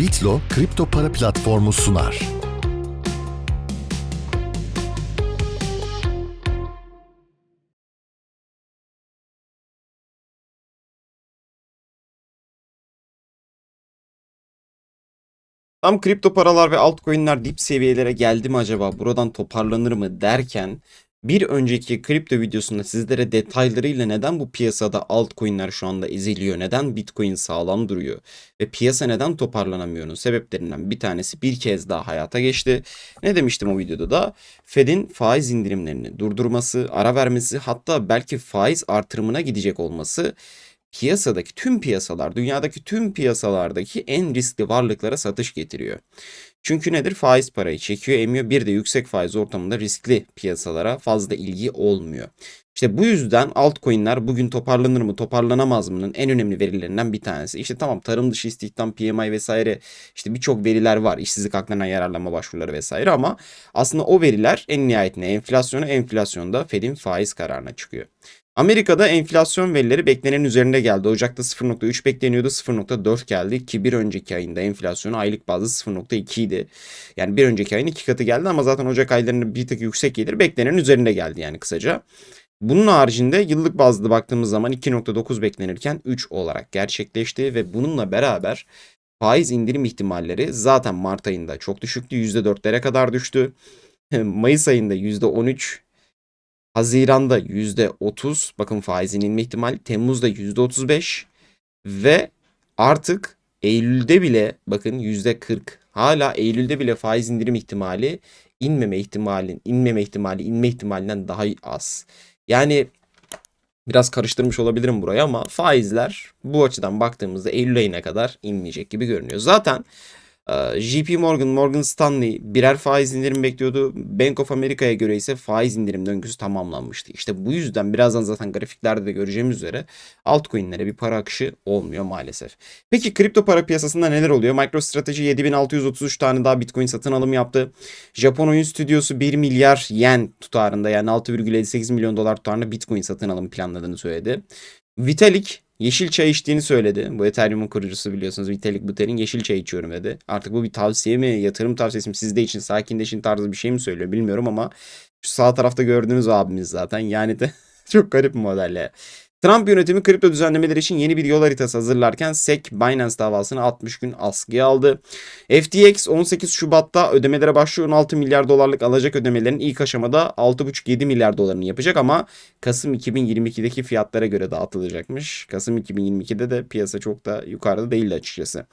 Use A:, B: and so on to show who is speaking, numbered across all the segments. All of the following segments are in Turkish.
A: Bitlo kripto para platformu sunar.
B: Tam kripto paralar ve altcoin'ler dip seviyelere geldi mi acaba? Buradan toparlanır mı derken bir önceki kripto videosunda sizlere detaylarıyla neden bu piyasada altcoin'ler şu anda eziliyor, neden Bitcoin sağlam duruyor ve piyasa neden toparlanamıyor'nun sebeplerinden bir tanesi bir kez daha hayata geçti. Ne demiştim o videoda da? Fed'in faiz indirimlerini durdurması, ara vermesi hatta belki faiz artırımına gidecek olması piyasadaki tüm piyasalar, dünyadaki tüm piyasalardaki en riskli varlıklara satış getiriyor. Çünkü nedir? Faiz parayı çekiyor, emiyor. Bir de yüksek faiz ortamında riskli piyasalara fazla ilgi olmuyor. İşte bu yüzden altcoin'ler bugün toparlanır mı, toparlanamaz mı'nın en önemli verilerinden bir tanesi. İşte tamam tarım dışı istihdam, PMI vesaire işte birçok veriler var. İşsizlik haklarına yararlanma başvuruları vesaire ama aslında o veriler en nihayetinde enflasyonu enflasyonda Fed'in faiz kararına çıkıyor. Amerika'da enflasyon verileri beklenenin üzerinde geldi. Ocak'ta 0.3 bekleniyordu 0.4 geldi ki bir önceki ayında enflasyonu aylık bazda 0.2 idi. Yani bir önceki ayın iki katı geldi ama zaten Ocak aylarında bir tık yüksek gelir beklenenin üzerinde geldi yani kısaca. Bunun haricinde yıllık bazda baktığımız zaman 2.9 beklenirken 3 olarak gerçekleşti ve bununla beraber faiz indirim ihtimalleri zaten Mart ayında çok düşüktü. %4'lere kadar düştü. Mayıs ayında %13, Haziran'da %30 bakın faizin inme ihtimali. Temmuz'da %35 ve artık Eylül'de bile bakın %40 hala Eylül'de bile faiz indirim ihtimali inmeme ihtimalin inmeme ihtimali inme ihtimalinden daha az. Yani biraz karıştırmış olabilirim burayı ama faizler bu açıdan baktığımızda Eylül ayına kadar inmeyecek gibi görünüyor. Zaten JP Morgan, Morgan Stanley birer faiz indirim bekliyordu. Bank of America'ya göre ise faiz indirim döngüsü tamamlanmıştı. İşte bu yüzden birazdan zaten grafiklerde de göreceğimiz üzere altcoin'lere bir para akışı olmuyor maalesef. Peki kripto para piyasasında neler oluyor? MicroStrategy 7633 tane daha Bitcoin satın alımı yaptı. Japon oyun stüdyosu 1 milyar yen tutarında yani 6,58 milyon dolar tutarında Bitcoin satın alımı planladığını söyledi. Vitalik yeşil çay içtiğini söyledi. Bu Ethereum'un kurucusu biliyorsunuz Vitalik Buterin yeşil çay içiyorum dedi. Artık bu bir tavsiye mi, yatırım tavsiyesi mi, sizde için sakinleşin tarzı bir şey mi söylüyor bilmiyorum ama şu sağ tarafta gördüğünüz abimiz zaten. Yani de çok garip bir modelle. Trump yönetimi kripto düzenlemeleri için yeni bir yol haritası hazırlarken SEC Binance davasını 60 gün askıya aldı. FTX 18 Şubat'ta ödemelere başlıyor. 16 milyar dolarlık alacak ödemelerin ilk aşamada 6,5-7 milyar dolarını yapacak ama Kasım 2022'deki fiyatlara göre dağıtılacakmış. Kasım 2022'de de piyasa çok da yukarıda değildi açıkçası.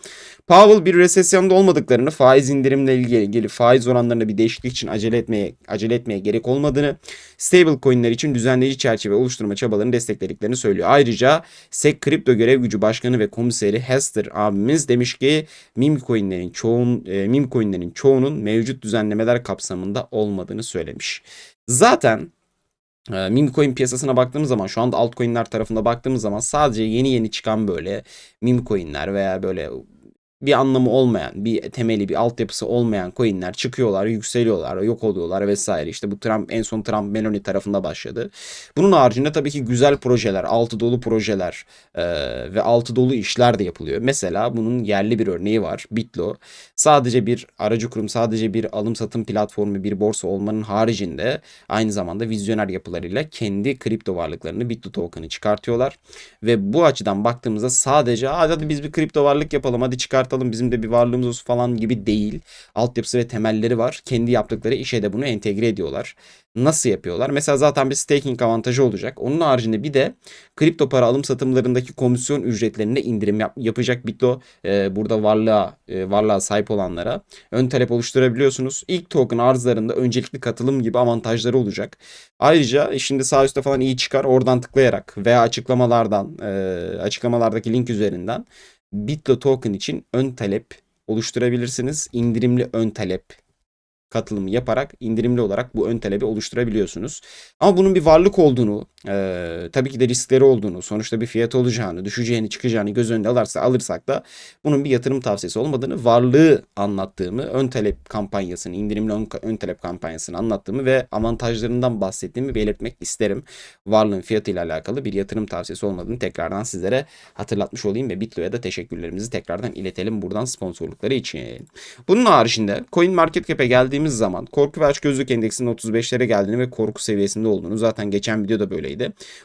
B: Powell bir resesyonda olmadıklarını, faiz indirimle ilgili faiz oranlarında bir değişiklik için acele etmeye acele etmeye gerek olmadığını, stable coin'ler için düzenleyici çerçeve oluşturma çabalarını desteklediklerini söylüyor. Ayrıca SEC Kripto Görev Gücü Başkanı ve Komiseri Hester abimiz demiş ki meme coin'lerin çoğun e, meme coin'lerin çoğunun mevcut düzenlemeler kapsamında olmadığını söylemiş. Zaten e, meme coin piyasasına baktığımız zaman şu anda altcoin'ler tarafında baktığımız zaman sadece yeni yeni çıkan böyle meme coin'ler veya böyle bir anlamı olmayan, bir temeli, bir altyapısı olmayan coinler çıkıyorlar, yükseliyorlar, yok oluyorlar vesaire. İşte bu Trump en son Trump Meloni tarafında başladı. Bunun haricinde tabii ki güzel projeler, altı dolu projeler e, ve altı dolu işler de yapılıyor. Mesela bunun yerli bir örneği var. Bitlo. Sadece bir aracı kurum, sadece bir alım satım platformu, bir borsa olmanın haricinde aynı zamanda vizyoner yapılarıyla kendi kripto varlıklarını Bitlo token'ı çıkartıyorlar. Ve bu açıdan baktığımızda sadece hadi biz bir kripto varlık yapalım hadi çıkart çıkartalım bizim de bir varlığımız olsun falan gibi değil. Altyapısı ve temelleri var. Kendi yaptıkları işe de bunu entegre ediyorlar. Nasıl yapıyorlar? Mesela zaten bir staking avantajı olacak. Onun haricinde bir de kripto para alım satımlarındaki komisyon ücretlerinde indirim yap- yapacak Bitlo e, burada varlığa e, varlığa sahip olanlara ön talep oluşturabiliyorsunuz. İlk token arzlarında öncelikli katılım gibi avantajları olacak. Ayrıca şimdi sağ üstte falan iyi çıkar oradan tıklayarak veya açıklamalardan e, açıklamalardaki link üzerinden Bitlo token için ön talep oluşturabilirsiniz. İndirimli ön talep katılımı yaparak indirimli olarak bu ön talebi oluşturabiliyorsunuz. Ama bunun bir varlık olduğunu Ee, tabii ki de riskleri olduğunu, sonuçta bir fiyat olacağını, düşeceğini, çıkacağını göz önüne alırsa, alırsak da bunun bir yatırım tavsiyesi olmadığını, varlığı anlattığımı, ön talep kampanyasını, indirimli ön, ön talep kampanyasını anlattığımı ve avantajlarından bahsettiğimi belirtmek isterim. Varlığın fiyatıyla alakalı bir yatırım tavsiyesi olmadığını tekrardan sizlere hatırlatmış olayım ve Bitlo'ya da teşekkürlerimizi tekrardan iletelim buradan sponsorlukları için. Bunun haricinde Coin Market Cap'e geldiğimiz zaman korku ve açgözlük endeksinin 35'lere geldiğini ve korku seviyesinde olduğunu zaten geçen videoda böyleydi.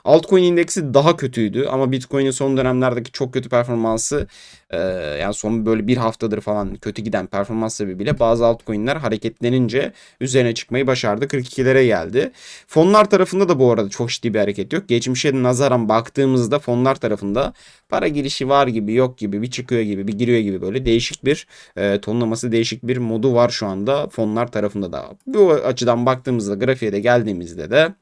B: Altcoin indeksi daha kötüydü ama Bitcoin'in son dönemlerdeki çok kötü performansı e, yani son böyle bir haftadır falan kötü giden performans sebebiyle bazı altcoin'ler hareketlenince üzerine çıkmayı başardı. 42'lere geldi. Fonlar tarafında da bu arada çok ciddi bir hareket yok. Geçmişe nazaran baktığımızda fonlar tarafında para girişi var gibi yok gibi bir çıkıyor gibi bir giriyor gibi böyle değişik bir e, tonlaması değişik bir modu var şu anda fonlar tarafında da. Bu açıdan baktığımızda grafiğe de geldiğimizde de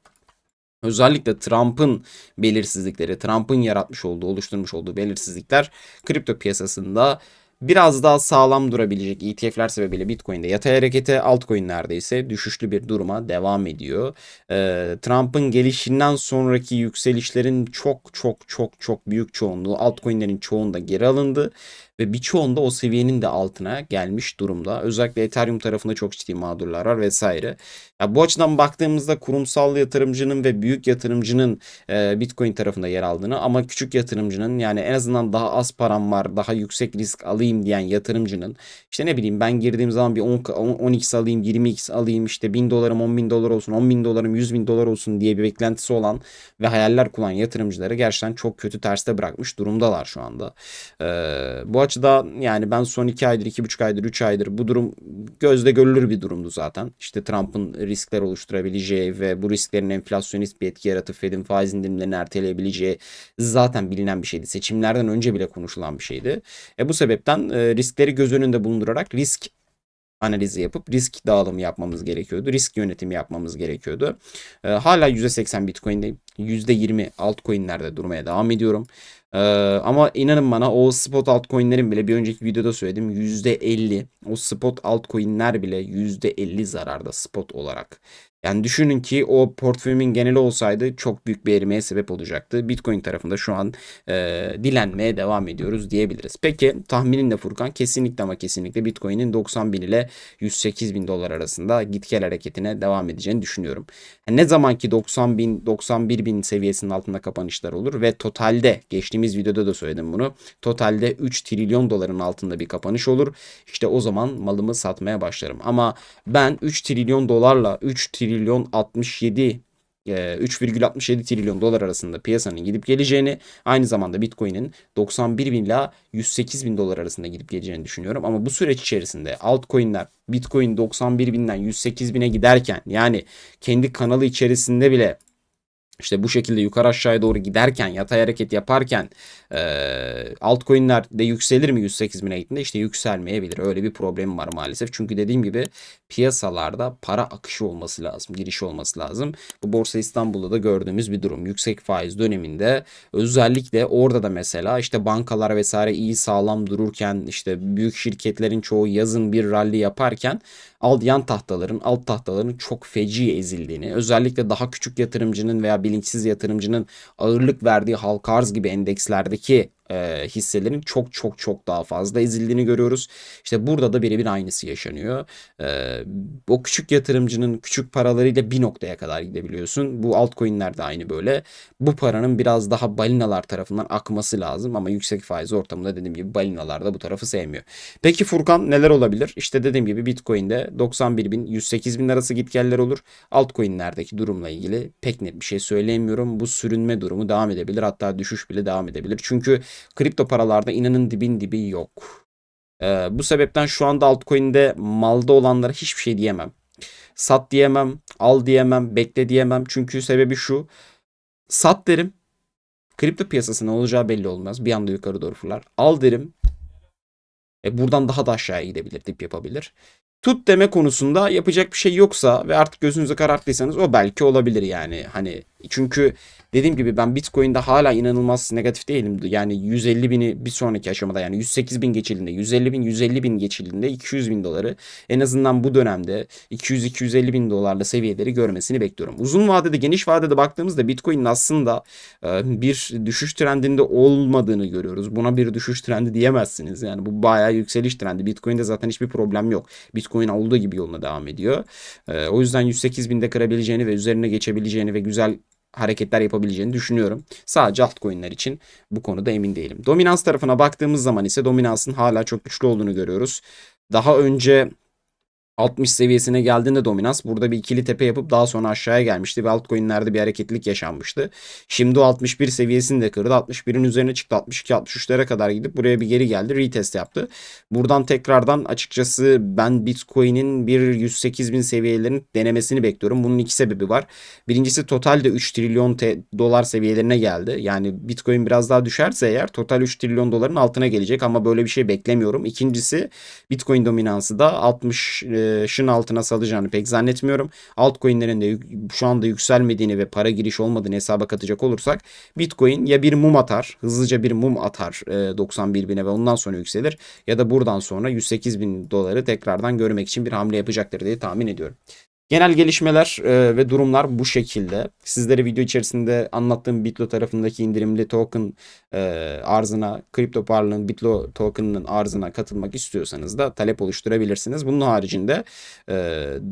B: Özellikle Trump'ın belirsizlikleri, Trump'ın yaratmış olduğu, oluşturmuş olduğu belirsizlikler kripto piyasasında biraz daha sağlam durabilecek ETF'ler sebebiyle Bitcoin'de yatay harekete, altcoin'lerde ise düşüşlü bir duruma devam ediyor. Ee, Trump'ın gelişinden sonraki yükselişlerin çok çok çok çok büyük çoğunluğu altcoin'lerin çoğunda geri alındı ve birçoğunda o seviyenin de altına gelmiş durumda. Özellikle Ethereum tarafında çok ciddi mağdurlar var vesaire. Ya bu açıdan baktığımızda kurumsal yatırımcının ve büyük yatırımcının e, Bitcoin tarafında yer aldığını ama küçük yatırımcının yani en azından daha az param var, daha yüksek risk alayım diyen yatırımcının işte ne bileyim ben girdiğim zaman bir 10, 10x alayım, 20x alayım işte 1000 dolarım 10 bin dolar olsun, 10 bin dolarım 100 bin dolar olsun diye bir beklentisi olan ve hayaller kuran yatırımcıları gerçekten çok kötü terste bırakmış durumdalar şu anda. Ee, bu açıda yani ben son 2 aydır, 2,5 aydır, 3 aydır bu durum gözle görülür bir durumdu zaten. İşte Trump'ın riskler oluşturabileceği ve bu risklerin enflasyonist bir etki yaratıp Fed'in faiz indirimlerini erteleyebileceği zaten bilinen bir şeydi. Seçimlerden önce bile konuşulan bir şeydi. E bu sebepten e, riskleri göz önünde bulundurarak risk analizi yapıp risk dağılımı yapmamız gerekiyordu. Risk yönetimi yapmamız gerekiyordu. E, hala %80 Bitcoin'deyim. %20 altcoin'lerde durmaya devam ediyorum. Ee, ama inanın bana o spot altcoin'lerin bile bir önceki videoda söyledim %50 o spot altcoin'ler bile %50 zararda spot olarak. Yani düşünün ki o portföyümün geneli olsaydı çok büyük bir erimeye sebep olacaktı. Bitcoin tarafında şu an e, dilenmeye devam ediyoruz diyebiliriz. Peki tahminin de Furkan kesinlikle ama kesinlikle Bitcoin'in 90 bin ile 108 bin dolar arasında git gel hareketine devam edeceğini düşünüyorum. Yani ne zaman ki 90 bin 91 bin seviyesinin altında kapanışlar olur ve totalde geçtiğimiz videoda da söyledim bunu. Totalde 3 trilyon doların altında bir kapanış olur. İşte o zaman malımı satmaya başlarım. Ama ben 3 trilyon dolarla 3 trilyon trilyon 67 3,67 trilyon dolar arasında piyasanın gidip geleceğini aynı zamanda Bitcoin'in 91 bin ila 108 bin dolar arasında gidip geleceğini düşünüyorum. Ama bu süreç içerisinde altcoin'ler Bitcoin 91 binden 108 bine giderken yani kendi kanalı içerisinde bile işte bu şekilde yukarı aşağıya doğru giderken yatay hareket yaparken e, altcoin'ler de yükselir mi 108 bine gittiğinde işte yükselmeyebilir. Öyle bir problem var maalesef. Çünkü dediğim gibi piyasalarda para akışı olması lazım. Giriş olması lazım. Bu Borsa İstanbul'da da gördüğümüz bir durum. Yüksek faiz döneminde özellikle orada da mesela işte bankalar vesaire iyi sağlam dururken işte büyük şirketlerin çoğu yazın bir rally yaparken alt yan tahtaların alt tahtaların çok feci ezildiğini özellikle daha küçük yatırımcının veya bilinçsiz yatırımcının ağırlık verdiği halka arz gibi endekslerdeki e, hisselerin çok çok çok daha fazla ezildiğini görüyoruz. İşte burada da birebir aynısı yaşanıyor. E, o küçük yatırımcının küçük paralarıyla bir noktaya kadar gidebiliyorsun. Bu altcoin'ler de aynı böyle. Bu paranın biraz daha balinalar tarafından akması lazım ama yüksek faiz ortamında dediğim gibi balinalar da bu tarafı sevmiyor. Peki Furkan neler olabilir? İşte dediğim gibi Bitcoin'de 91 bin 108 bin arası gitgeller olur. Altcoin'lerdeki durumla ilgili pek net bir şey söyleyemiyorum. Bu sürünme durumu devam edebilir. Hatta düşüş bile devam edebilir. Çünkü kripto paralarda inanın dibin dibi yok. Ee, bu sebepten şu anda altcoin'de malda olanlara hiçbir şey diyemem. Sat diyemem, al diyemem, bekle diyemem. Çünkü sebebi şu. Sat derim. Kripto piyasası ne olacağı belli olmaz. Bir anda yukarı doğru fırlar. Al derim. E buradan daha da aşağıya gidebilir, dip yapabilir. Tut deme konusunda yapacak bir şey yoksa ve artık gözünüzü kararttıysanız o belki olabilir yani. Hani Çünkü dediğim gibi ben Bitcoin'de hala inanılmaz negatif değilim. Yani 150 bini bir sonraki aşamada yani 108 bin geçildiğinde 150 bin 150 bin geçildiğinde 200 bin doları en azından bu dönemde 200-250 bin dolarla seviyeleri görmesini bekliyorum. Uzun vadede geniş vadede baktığımızda Bitcoin'in aslında e, bir düşüş trendinde olmadığını görüyoruz. Buna bir düşüş trendi diyemezsiniz. Yani bu bayağı yükseliş trendi. Bitcoin'de zaten hiçbir problem yok. Bitcoin olduğu gibi yoluna devam ediyor. E, o yüzden 108 binde kırabileceğini ve üzerine geçebileceğini ve güzel hareketler yapabileceğini düşünüyorum. Sadece altcoin'ler için bu konuda emin değilim. Dominans tarafına baktığımız zaman ise dominansın hala çok güçlü olduğunu görüyoruz. Daha önce 60 seviyesine geldiğinde dominans burada bir ikili tepe yapıp daha sonra aşağıya gelmişti ve altcoin'lerde bir hareketlilik yaşanmıştı. Şimdi o 61 seviyesini de kırdı. 61'in üzerine çıktı. 62-63'lere kadar gidip buraya bir geri geldi. Retest yaptı. Buradan tekrardan açıkçası ben Bitcoin'in bir 108 bin seviyelerin denemesini bekliyorum. Bunun iki sebebi var. Birincisi totalde 3 trilyon dolar seviyelerine geldi. Yani Bitcoin biraz daha düşerse eğer total 3 trilyon doların altına gelecek ama böyle bir şey beklemiyorum. İkincisi Bitcoin dominansı da 60'ın altına salacağını pek zannetmiyorum. Altcoin'lerin de şu anda yükselmediğini ve para giriş olmadığını hesaba katacak olursak Bitcoin ya bir mum atar, hızlıca bir mum atar e, 91 bine ve ondan sonra yükselir ya da buradan sonra 108 bin doları tekrardan görmek için bir hamle yapacaktır diye tahmin ediyorum. Genel gelişmeler e, ve durumlar bu şekilde. Sizlere video içerisinde anlattığım Bitlo tarafındaki indirimli token e, arzına, kripto parlığın Bitlo token'ının arzına katılmak istiyorsanız da talep oluşturabilirsiniz. Bunun haricinde e,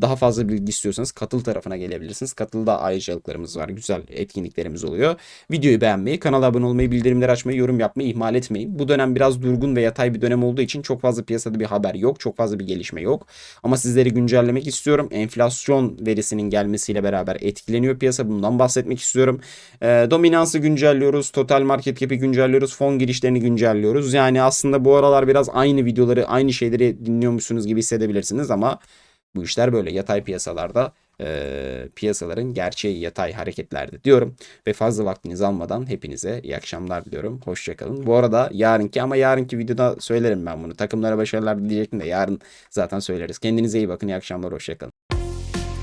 B: daha fazla bilgi istiyorsanız katıl tarafına gelebilirsiniz. Katılda ayrıcalıklarımız var, güzel etkinliklerimiz oluyor. Videoyu beğenmeyi, kanala abone olmayı, bildirimleri açmayı, yorum yapmayı ihmal etmeyin. Bu dönem biraz durgun ve yatay bir dönem olduğu için çok fazla piyasada bir haber yok, çok fazla bir gelişme yok. Ama sizleri güncellemek istiyorum. Enflasyon verisinin gelmesiyle beraber etkileniyor piyasa. Bundan bahsetmek istiyorum. E, dominansı güncelliyoruz. Total market cap'i güncelliyoruz. Fon girişlerini güncelliyoruz. Yani aslında bu aralar biraz aynı videoları, aynı şeyleri dinliyormuşsunuz gibi hissedebilirsiniz ama bu işler böyle yatay piyasalarda e, piyasaların gerçeği yatay hareketlerde diyorum. Ve fazla vaktinizi almadan hepinize iyi akşamlar diliyorum. Hoşçakalın. Bu arada yarınki ama yarınki videoda söylerim ben bunu. Takımlara başarılar dileyecektim de yarın zaten söyleriz. Kendinize iyi bakın. İyi akşamlar. Hoşçakalın.